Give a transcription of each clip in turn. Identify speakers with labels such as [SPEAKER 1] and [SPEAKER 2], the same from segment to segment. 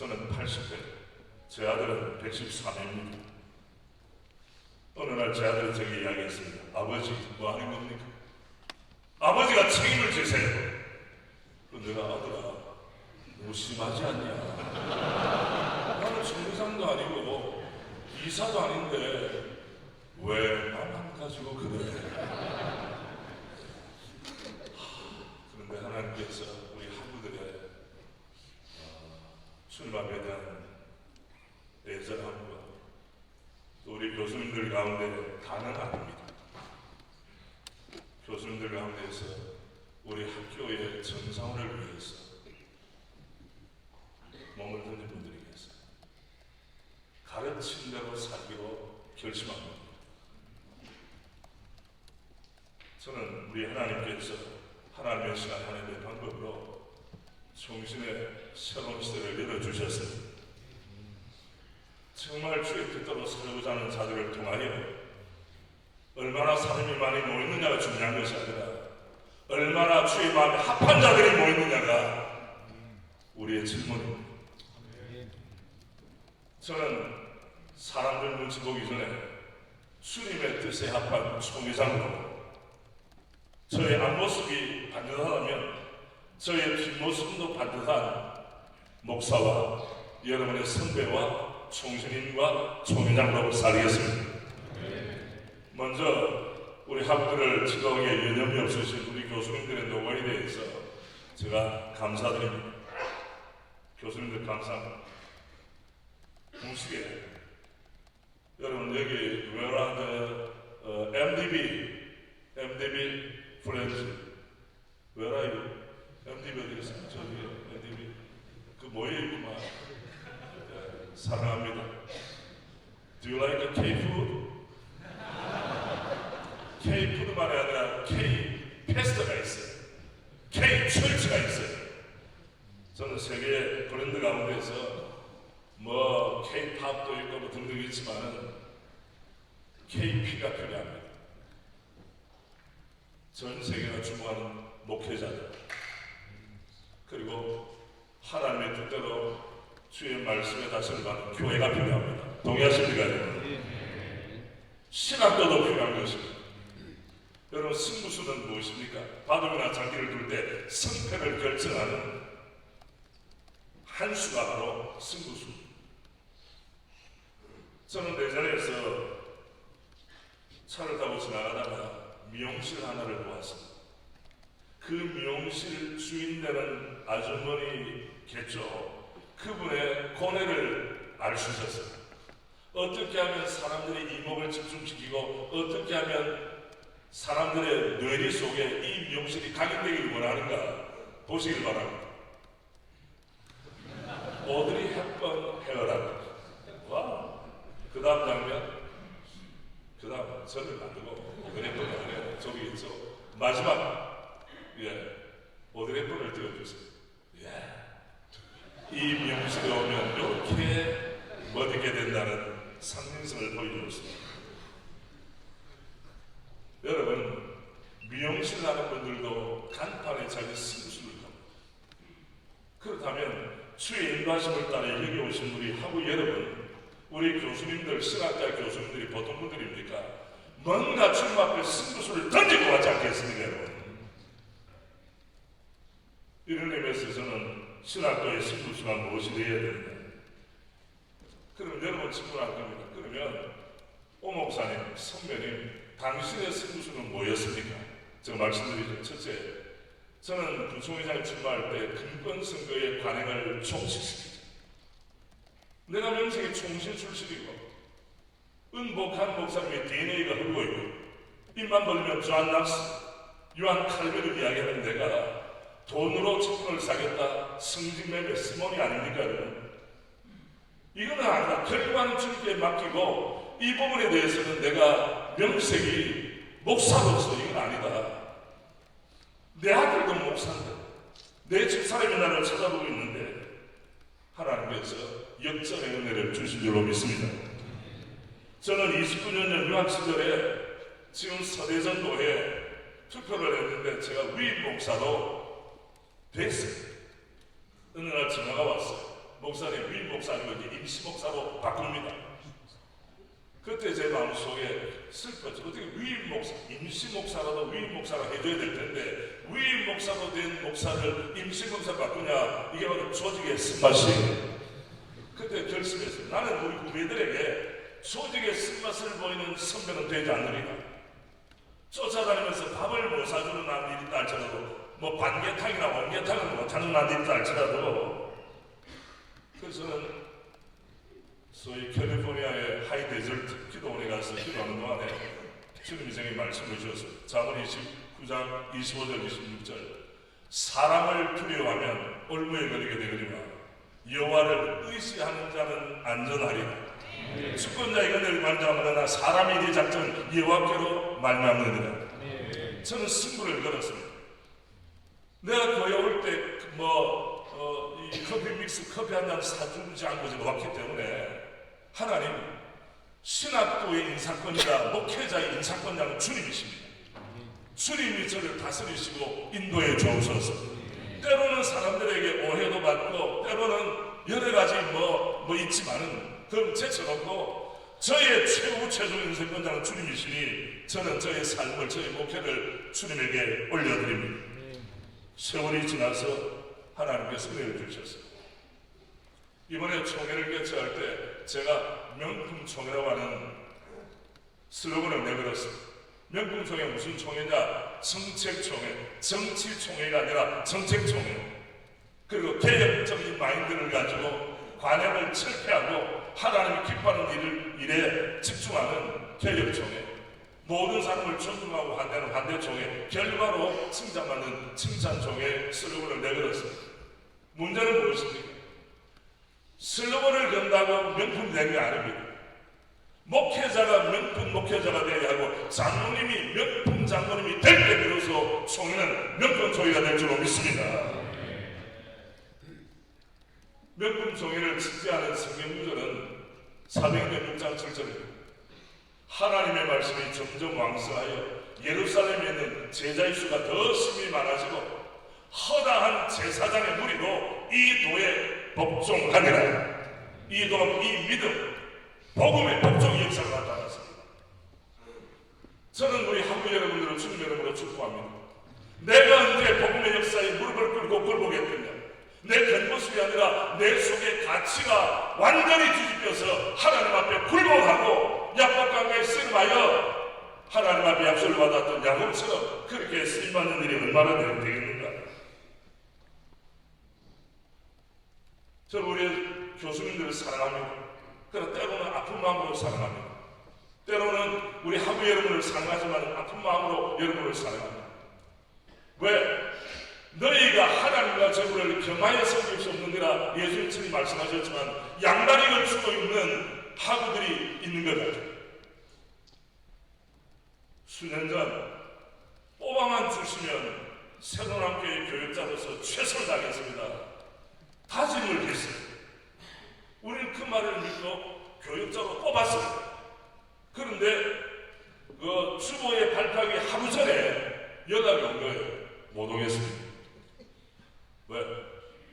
[SPEAKER 1] 저는 80대, 제 아들은 113회입니다. 어느 날 제 아들이 제게 이야기했습니다. 아버지, 뭐 하는 겁니까? 아버지가 책임을 지세요. 내가 아들아, 무심하지 않냐? 나는 정부상도 아니고 이사도 아닌데 왜 나만 가지고 그래? 그런데 하나님께서 우리 한국들의 어, 출마에 대한 애절함과 또 우리 교수님들 가운데 다는 아닙니다. 교수님들 가운데서 우리 학교의 정상화를 위해서 몸을 던진 분들이 계세요. 가르친 대로 살기로 결심한 겁니다. 저는 우리 하나님께서 하나님의 시간 하나님의 방법으로 정신의 새로운 시대를 열어주셨습니다. 정말 주의 뜻대로 살고자 하는 자들을 통하여 얼마나 사람이 많이 모이느냐가 중요한 것이 아니라 얼마나 주의 마음에 합한 자들이 모이느냐가 우리의 질문입니다. 저는 사람들 눈치 보기 전에 주님의 뜻에 합한 총회장으로 저의 앞모습이 반듯하다면 저의 뒷모습도 반듯한 목사와 여러분의 선배와 총신인과 총회장으로 살겠습니다. 먼저 우리 학교를 지도하기에 여념이 없으신 우리 교수님들의 노고에 대해서 제가 감사드립니다. 교수님들 감사합니다. 동시에 여러분 여기 웨라드 어, MDB MDB 프렌즈 어 저기 MDB 그 모여 있구만 네, 사랑합니다 Do you like K-food? K-food만이 아니라 K-페스트가 있어요 K-철치가 있어요 저는 세계 브랜드 가운데서 뭐 K-팝도 있고 뭐 등등 있지만은 KP가 필요합니다. 전 세계가 주목하는 목회자들 그리고 하나님의 뜻대로 주의 말씀에 다스를 받는 교회가 필요합니다. 동의하십니까? 신학도도 필요한 것입니다. 여러분 승부수는 무엇입니까? 바둑이나 장기를 둘 때 승패를 결정하는 한 수가 바로 승부수. 저는 내전에서 차를 타고 지나가다가 미용실 하나를 보았습니다. 그 미용실 주인 되는 아주머니겠죠. 그분의 고뇌를 알 수 있었어요. 어떻게 하면 사람들의 이목을 집중시키고 어떻게 하면 사람들의 뇌리 속에 이 미용실이 각인되기를 원하는가 보시길 바랍니다. 오드리 헵번 헤어라고. 와. 그 다음 장면. 그 다음 저를 만들고 오드리 헵번이 아니라 저기 있죠. 마지막. 예. 오드리 헵번을 띄워주세요. 예. 이 미용실에 오면 이렇게 멋있게 된다는 상징성을 보여주었습니다. 여러분, 미용실 하는 분들도 간판에 자기 승수를 합니다. 그렇다면 주의 인도하심을 따라 여기 오신 우리 하부 여러분, 우리 교수님들, 신학자 교수님들이 보통 분들입니까? 뭔가 주님 앞에 승부수를 던지고 가지 않겠습니까, 여러분? 이런 의미에서 저는 신학교의 승부수가 무엇이 되어야 되는가? 그럼 여러분 질문할 겁니다. 그러면 오 목사님, 선배님, 당신의 승부수는 뭐였습니까? 제가 말씀드리죠. 첫째, 저는 부총회장을 출마할 때 근권 선거의 관행을 종식시키죠. 내가 명색이 총신 출신이고 은복한 목사님의 DNA가 흐르고 있고 입만 벌리면 존 낙스, 요한 칼빈을 이야기하는 내가 돈으로 직분을 사겠다 승진매매 시몬이 아닙니까? 이거는 아니다. 결과는 주님께 맡기고 이 부분에 대해서는 내가 명색이 목사로서 이건 아니다. 내 아들도 목사인데 내 집사람이 나를 쳐다보고 있는데 하나님께서 역전의 은혜를 주신 줄로 믿습니다. 저는 29년 전 유학 시절에 지금 서대전 도에 투표를 했는데 제가 위임 목사로 됐어요. 어느 날 전화가 왔어요. 목사님 위임 목사님을 임시 목사로 바꿉니다. 그때 제 마음속에 슬펐죠. 어떻게 위임 목사, 임시 목사라도 위임 목사로 해줘야 될 텐데 위임 목사로 된 목사를 임시 목사 바꾸냐 이게 바로 조직의 쓴맛이에요. 그때 결심했어요. 나는 우리 후배들에게 조직의 쓴맛을 보이는 선배는 되지 않으리라. 쫓아다니면서 밥을 못 사주는 있다 할지라도 뭐 반개탕이나 원개탕은 못하는 남들이 있다 할지라도 그래서 저는 소위 캘리포니아의 하이 데절트 기도원에 가서 기도하는 동안에 주님이 말씀을 주셨어요. 자문 29장 25절 26절 사람을 두려워하면 올무에 걸리게 되거니와 여호와를 의지하는 자는 안전하리라. 주권자에게 늘 관장하나 사람이 네 작전 여호와께로 말미암느니라. 저는 승부를 걸었습니다. 내가 교회 올 때뭐 어, 이 커피 믹스 커피 한 잔 사주지 않고 왔기 때문에 하나님 신학도의 인사권이다 목회자의 인사권자는 주님이십니다. 주님이 저를 다스리시고 인도해 주옵소서. 때로는 사람들에게 오해도 받고 때로는 여러 가지 뭐, 뭐 있지만은 그럼 제쳐놓고 저의 최후 최종 인생권자는 주님이시니 저는 저의 삶을 저의 목회를 주님에게 올려드립니다. 세월이 지나서 하나님께서 내려주셨어요. 이번에 총회를 개최할 때 제가 명품 총회라고 하는 슬로건을 내걸었어요. 명품 총회 무슨 총회냐? 정책 총회, 정치 총회가 아니라 정책 총회. 그리고 개혁적인 마인드를 가지고 관행을 철폐하고 하나님이 기뻐하는 일을 일에 집중하는 개혁 총회. 모든 사람을 존중하고 환대하는 환대 총회. 결과로 칭찬받는 칭찬 총회 슬로건을 내걸었어요. 문제는 무엇입니까? 슬로건을 건다고 명품 되는 게 아닙니다. 목회자가 명품 목회자가 되어야 하고 장로님이 명품 장로님이 될 때 비로소 총회는 명품 총회가 될 줄로 믿습니다. 명품 총회를 지지하는 성경 구절은 400년 6장 7절입니다. 하나님의 말씀이 점점 왕성하여 예루살렘에 있는 제자의 수가 더 심히 많아지고 허다한 제사장의 무리도 이 도에 복종하니라. 이 도, 이 믿음, 복음의 복종 역사가 나타났습니다. 저는 우리 한국 여러분들을 주님 여러분으로 축복합니다. 내가 언제 복음의 역사에 무릎을 꿇고 굴복했느냐? 내 겉모습이 아니라 내 속의 가치가 완전히 뒤집혀서 하나님 앞에 굴복하고 약박강에 쓰임하여 하나님 앞에 약속을 받았던 야곱처럼 그렇게 쓰임받는 일이 얼마나 되겠는가? 저는 우리 교수님들을 사랑합니다. 그러나 때로는 아픈 마음으로 사랑합니다. 때로는 우리 한국 여러분을 사랑하지만 아픈 마음으로 여러분을 사랑합니다. 왜? 너희가 하나님과 저분을 경하여 섬길 수 없느니라 예수님이 말씀하셨지만 양다리 걸치고 있는 하구들이 있는 것 같아요. 수년 전 뽑아만 주시면 새로남교회 교육자로서 최선을 다하겠습니다. 다짐을 했어요. 우리는 그 말을 믿고 교육자로 뽑았어요. 그런데 그 주보의 발표하기 하루 전에 연락이 온 거예요. 못 오겠습니다. 왜?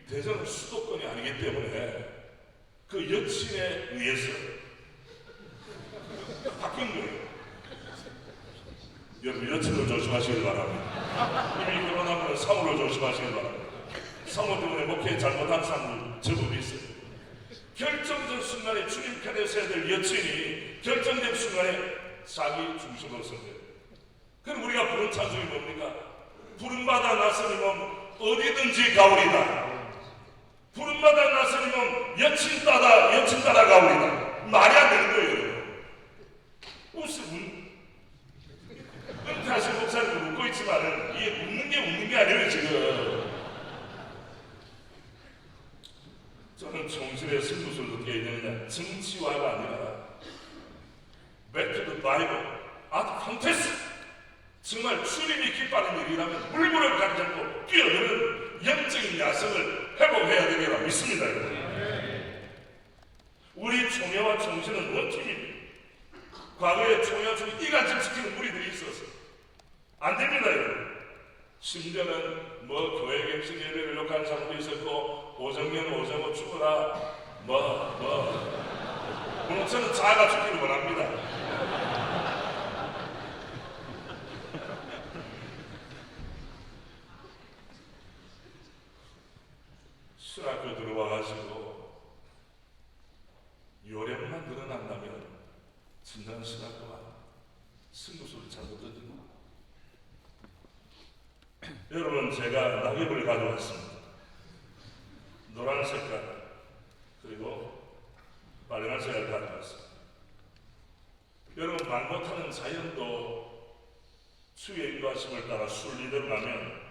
[SPEAKER 1] 대전은 수도권이 아니기 때문에 그 여친에 의해서 바뀐 거예요. 여러분 여친을 조심하시길 바랍니다. 이미 결혼하면 사모를 조심하시길 바랍니다. 사모 때문에 목회에 잘못한 사람들 제법이 있어요. 결정적 순간에 주님 편에 서야 될 여친이 결정적 순간에 자기 중심으로 선대요. 그럼 우리가 부른 찬송이 뭡니까? 부름받아 나서님은 어디든지 가오리다. 부름받아 나서님은 여친 따라 여친 따라 가오리다. 말이 안 되는 거예요. 웃음 은퇴하신 목사님도 웃고 있지만은 이게 웃는 게 웃는 게 아니에요 지금. 저는 정신의 승부수를 어떻게 있느냐 정치화가 아니라 맥주드 바이블 아주 판테스 정말 주님이 기뻐하는 일이라면 물불을 가리지 않고 뛰어드는 영적인 야성을 회복해야 되리라 믿습니다 우리 총회와 정신은 원칙입니다 과거에 총회와 정신 이간질 시키는 무리들이 있어서 안 됩니다 심지어는 뭐 교회 갱신 예배를 욕한 사람도 있었고 오정면 오정호 죽어라 뭐뭐. 물론 저는 자가 죽기를 원합니다. 신학교 들어와가지고 요령만 늘어난다면 진정 신학교가 승부수를 잘못 던진다. 여러분 제가 낙엽을 가져왔습니다. 노란 색깔 그리고 빨간 색깔 가져왔습니다. 여러분 망고 타는 자연도 추위의 인도하심을 따라 순리대로 가면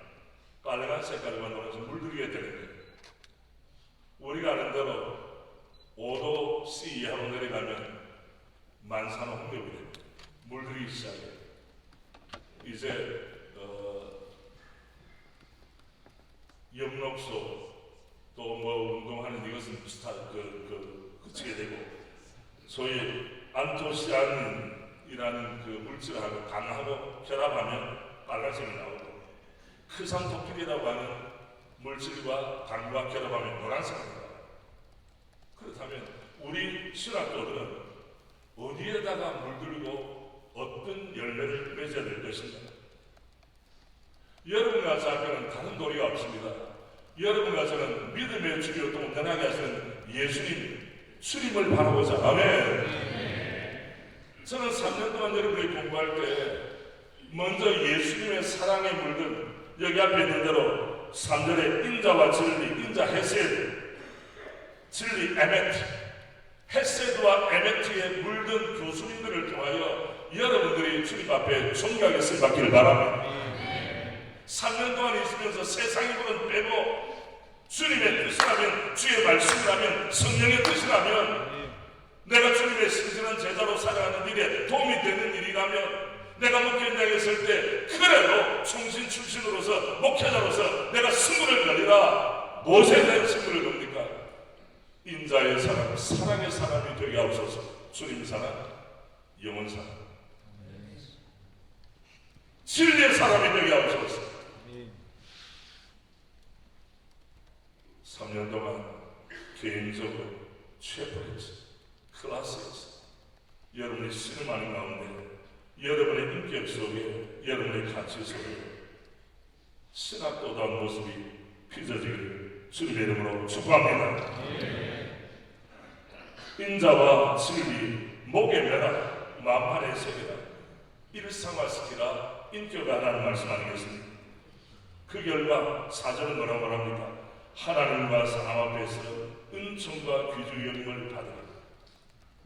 [SPEAKER 1] 빨간 색깔과 노란색 물들이게 되는 거예요. 우리가 아는 대로 5도 C 이하로 내려가면 만산 홍역이 됩니다. 물들이기 시작해요. 이제 어, 염록소 또 뭐 운동하는 이것은 비슷한 그, 그, 그치게 되고 소위 안토시아닌이라는 그 물질하고 강하고 결합하면 빨간색이 나오고 크산토필이라고 하는 물질과 당과 결합하면 노란색이 나와요. 그렇다면 우리 신학교들은 어디에다가 물들고 어떤 열매를 맺어야 될 것인가? 여러분과 저한테는 다른 도리가 없습니다. 여러분과 저는 믿음의 주기로 또 온전하게 하시는 예수님 주님을 바라보자. 아멘. 저는 3년 동안 여러분이 공부할 때 먼저 예수님의 사랑에 물든 여기 앞에 있는 대로 3절에 인자와 진리, 인자 헤세드, 진리 에메트, 헤세드와 에메트에 물든 교수님들을 통하여 여러분들이 주님 앞에 존경하게 쓰임 받기를 바랍니다. 3년 동안 있으면서 세상의 것은 빼고 주님의 뜻이라면 주의 말씀이라면 성령의 뜻이라면 내가 주님의 신실한 제자로 살아가는 일에 도움이 되는 일이라면 내가 목회장에 있을 때 그래도 충신 출신으로서 목회자로서 내가 승부를 걸리라 무엇에 대한 승부를 겁니까? 인자의 사람, 사랑의 사람이 되게 하옵소서 주님 사랑, 영원 사랑 진리의 사람이 되게 하옵소서 3년 동안 개인적으로 최고였어. 클래스였어. 여러분의 신음하는 가운데, 여러분의 인격 속에, 여러분의 가치 속에 신학도다운 모습이 빚어지기를 주님의 이름으로 축복합니다. 인자와 진리, 목에 매라, 만판에 새겨라, 일상화시키라, 인격하라는 말씀 아니겠습니까? 그 결과 사절은 뭐라고 합니까? 하나님과 사람 앞에서 은총과 귀주 영임을 받으라.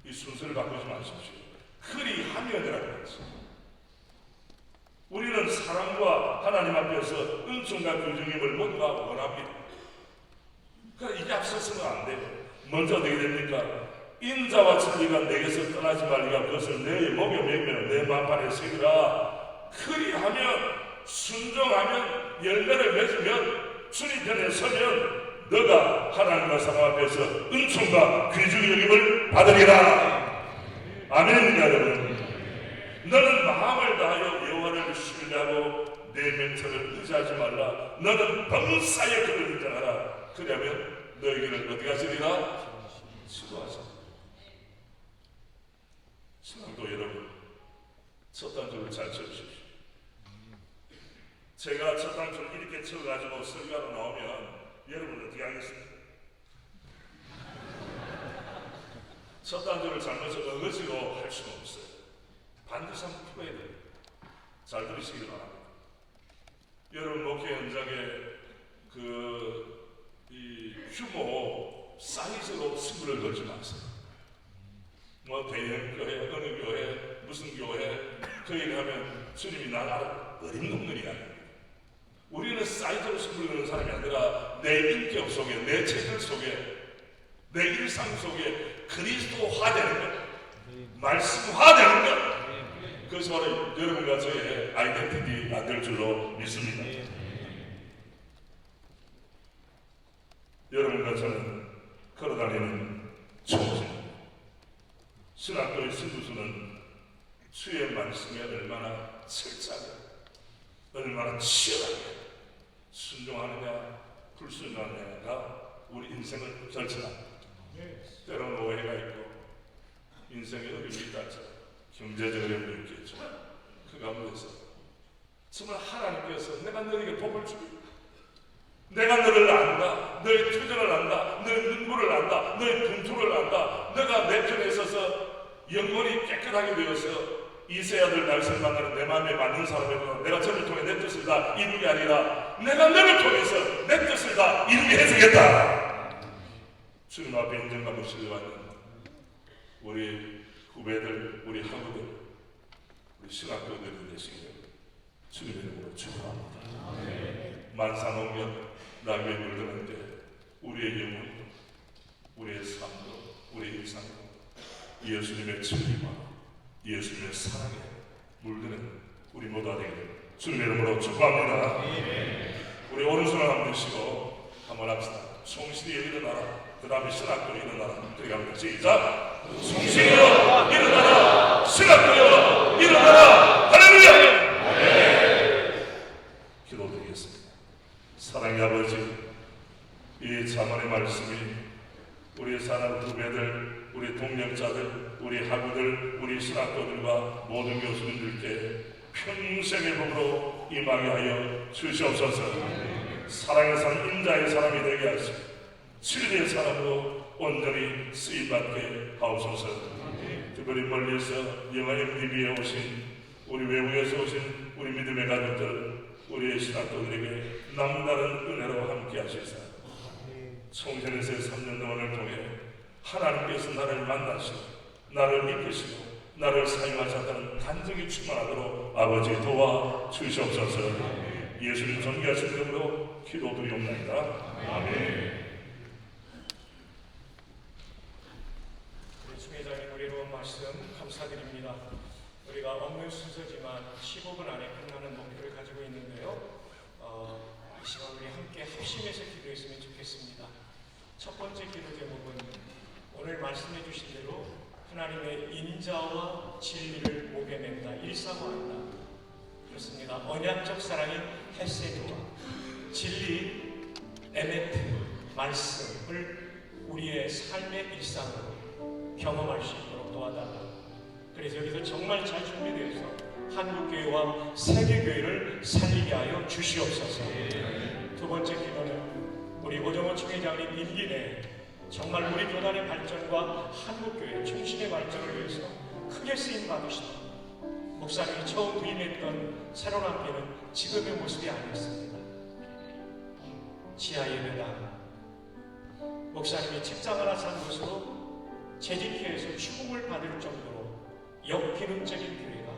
[SPEAKER 1] 이 순서를 바꾸지 마십시오. 그리하면이라고 했죠. 우리는 사람과 하나님 앞에서 은총과 영임을 모두가 원합니다. 그러니까 이게 앞서서는 안 돼요. 먼저 어떻게 됩니까? 인자와 진리가 내게서 떠나지 말리가 그것을 내 목에 매며 내 마판에 새기라. 그리하면 순종하면 열매를 맺으면 주님 편에 서면 너가 하나님과 사람 앞에서 은총과 귀중 여김을 받으리라. 아멘입니다, 여러분. 너는 마음을 다하여 여호와를 신뢰하고 내 멘토를 의지하지 말라. 너는 범사에 그를 인정하라. 그러면 너에게는 어디가 지리라? 지도하자. 신앙도 여러분, 첫 단추를 잘 쳐주십시오. 제가 첫 단추를 이렇게 쳐가지고 설교하러 나오면 여러분 어떻게 하겠습니까? 첫 단추를 잘못 쳐서 어거지로 할 수가 없어요. 반드시 한번 풀어야 돼요. 잘 들으시기 바랍니다. 여러분 목회 현장에 그 이 규모 사이즈로 승부를 걸지 마세요. 뭐 대형 교회, 어느 교회, 무슨 교회 그 얘기하면 주님이 어림없는 이 아닙니다. 우리는 사이즈로 승부를 거는 사람이 아니라 내 인격 속에, 내 체질 속에, 내 일상 속에 그리스도화 되는 것, 말씀화 되는 것. 그것이 바로 여러분과 저의 아이덴티티가 될 줄로 믿습니다. 여러분과 저는 걸어다니는 총신. 신학교의 승부수는 주의 말씀에 얼마나 철저하게 얼마나 치열하게 순종하느냐 불순종하느냐가 우리 인생을 결정합니다. 때로는 오해가 있고 인생에 어려움이 있다죠. 경제적 어려움도 있겠죠. 그 가운데서 정말 하나님께서 내가 너에게 복을 주겠다. 내가 너를 안다. 너의 투전을 안다. 너의 눈물을 안다. 너의 분투를 안다. 너가 내 편에 있어서 영혼이 깨끗하게 되어서 이세 아들 날선 만나는 내 마음에 맞는 사람이고 내가 저를 통해 내 뜻을 다 이루게 아니라 내가 너를 통해서 내 뜻을 다 이루게 해주겠다. 주님 앞에 인정받고 신뢰하는 우리 후배들, 우리 학우들, 우리 신학교들 되시기를 주님의 이름으로 축복합니다. 만사농경 나귀에 물드는데 우리의 영혼, 우리의 삶도, 우리의 일상도 예수님의 진리와 예수님의 사랑에 물드는 우리 모두가 되기를 주님의 이름으로 축복합니다. 우리 오른손을 한번 드시고 한번 합시다. 송신이 일어나라. 그 다음에 신학교로 일어나라. 그렇게 합니다. 시작. 송신이여 일어나라. 신학교여 일어나라. 할렐루야. 기도드리겠습니다. 사랑의 아버지, 이 자문의 말씀이 우리 사람 후배들, 우리 동력자들, 우리 신학교들과 모든 교수님들께 평생의 복으로 임하게 하여 주시옵소서. 사랑의 사람, 인자의 사람이 되게 하시고 진리의 사람으로 온전히 쓰임받게 하옵소서. 특별히 멀리서 영화 MTV에 오신 우리 외국에서 오신 우리 믿음의 가족들, 우리 신학도들에게 남다른 은혜로 함께 하시사 총선에서의 3년 동안을 통해 하나님께서 나를 만나시고 나를 이끄시고 나를 사용하셨다는 간증이 충만하도록 아버지 도와 주시옵소서 예수님 존귀하신 이름으로 기도드리옵나이다 아멘
[SPEAKER 2] 우리 중회장님 우리로 말씀 감사드립니다. 우리가 없는 순서지만 15분 안에 끝나는 목표를 가지고 있는데요. 어, 이 시간 우리 함께 합심해서 기도했으면 좋겠습니다. 첫 번째 기도 제목은 오늘 말씀해 주신 대로 하나님의 인자와 진리를 목에 맨다 일상화한다. 그렇습니다. 언약적 사랑인 헤세드와 진리 에메트 말씀을 우리의 삶의 일상으로 경험할 수 있도록 도와달라. 그래서 여기서 정말 잘 준비되어서 한국교회와 세계교회를 살리게 하여 주시옵소서. 두 번째 기도는 우리 오정호 총회장님 임기 내에 정말 우리 교단의 발전과 한국교회 충신의 발전을 위해서 크게 쓰임 받으시다. 목사님이 처음 부임했던 새로운 학교는 지금의 모습이 아니었습니다. 지하 예배당, 목사님이 직장 하나 산 곳으로 재직회에서 추궁을 받을 정도로 역기능적인 교회가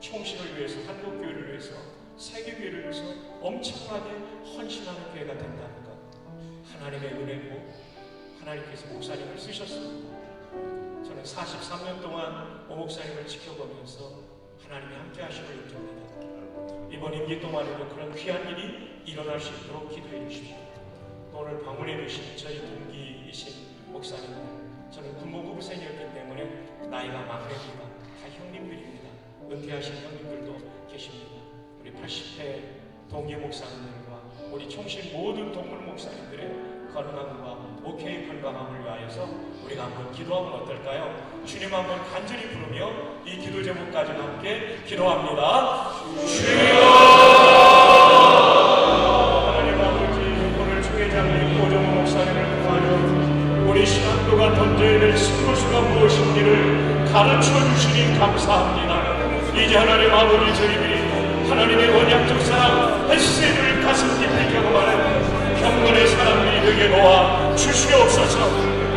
[SPEAKER 2] 총신을 위해서 한국교회를 위해서 세계교회를 위해서 엄청나게 헌신하는 교회가 된다는 것 하나님의 은혜고 하나님께서 목사님을 쓰셨습니다. 저는 43년 동안 오 목사님을 지켜보면서 하나님이 함께 하심을 느낍니다. 이번 임기 동안에도 그런 귀한 일이 일어날 수 있도록 기도해 주십시오. 또 오늘 방문해 주신 저희 동기이신 목사님들 저는 군무부 생이었기 때문에 나이가 막내입니다. 다 형님들입니다. 은퇴하신 형님들도 계십니다. 우리 80회 동기 목사님들과 우리 총신 모든 동물 목사님들의 건강과 목회의 건강함을 위하여서 우리가 한번 기도하면 어떨까요? 주님 한번 간절히 부르며 이 기도 제목까지 함께 기도합니다. 무엇인지를 가르쳐 주시니 감사합니다. 이제 하나님 아버지 저희들이 하나님의 언약적 사랑 헬스를 가슴 깊이 경험하는 되게 놓아 주시옵소서.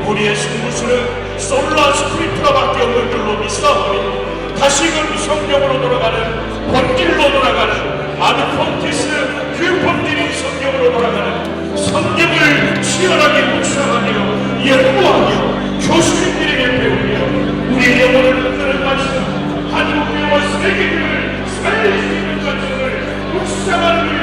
[SPEAKER 2] 우리의 승부수는 솔라 스프리트가밖에 없는 줄로 믿사오니 다시금 성경으로 돌아가는 본질로 돌아가는 아드폰티스 그 본질이 성경으로 돌아가는 성경을 치열하게 묵상하며 연구하며 교수님들에게 배우며 우리 영혼을 흔드는 말씀 한국교와 세계를 살릴 수 있는 말씀을 묵상하는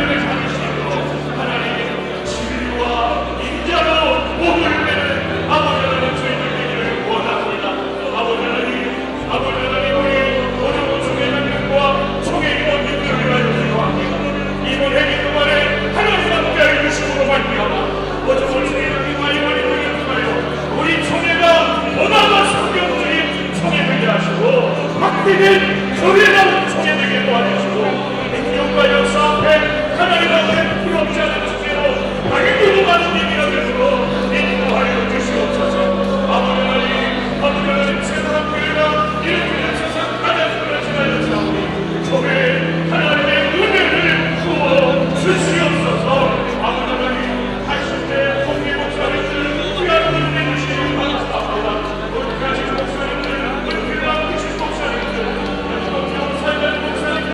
[SPEAKER 2] 믿을